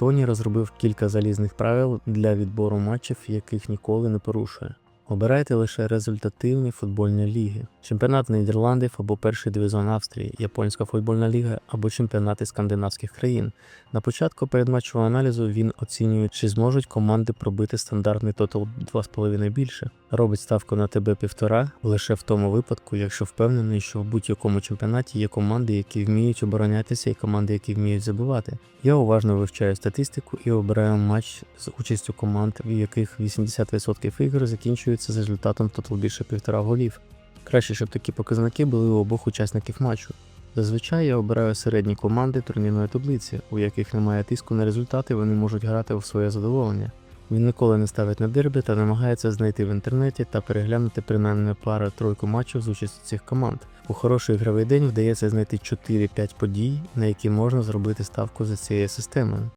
Тоні розробив кілька залізних правил для відбору матчів, яких ніколи не порушує. Обирайте лише результативні футбольні ліги: чемпіонат Нідерландів або перший дивізіон Австрії, японська футбольна ліга або чемпіонати скандинавських країн. На початку передматчевого аналізу він оцінює, чи зможуть команди пробити стандартний тотал 2,5 більше. Робить ставку на ТБ півтора лише в тому випадку, якщо впевнений, що в будь-якому чемпіонаті є команди, які вміють оборонятися, і команди, які вміють забивати. Я уважно вивчаю статистику і обираю матч з участю команд, в яких 80% ігор закінчуються з результатом тотал більше півтора голів. Краще, щоб такі показники були у обох учасників матчу. Зазвичай я обираю середні команди турнірної таблиці, у яких немає тиску на результати, вони можуть грати у своє задоволення. Він ніколи не ставить на дербі та намагається знайти в інтернеті та переглянути принаймні пару тройку матчів з участю цих команд. У хороший ігровий день вдається знайти 4-5 подій, на які можна зробити ставку за цією системою.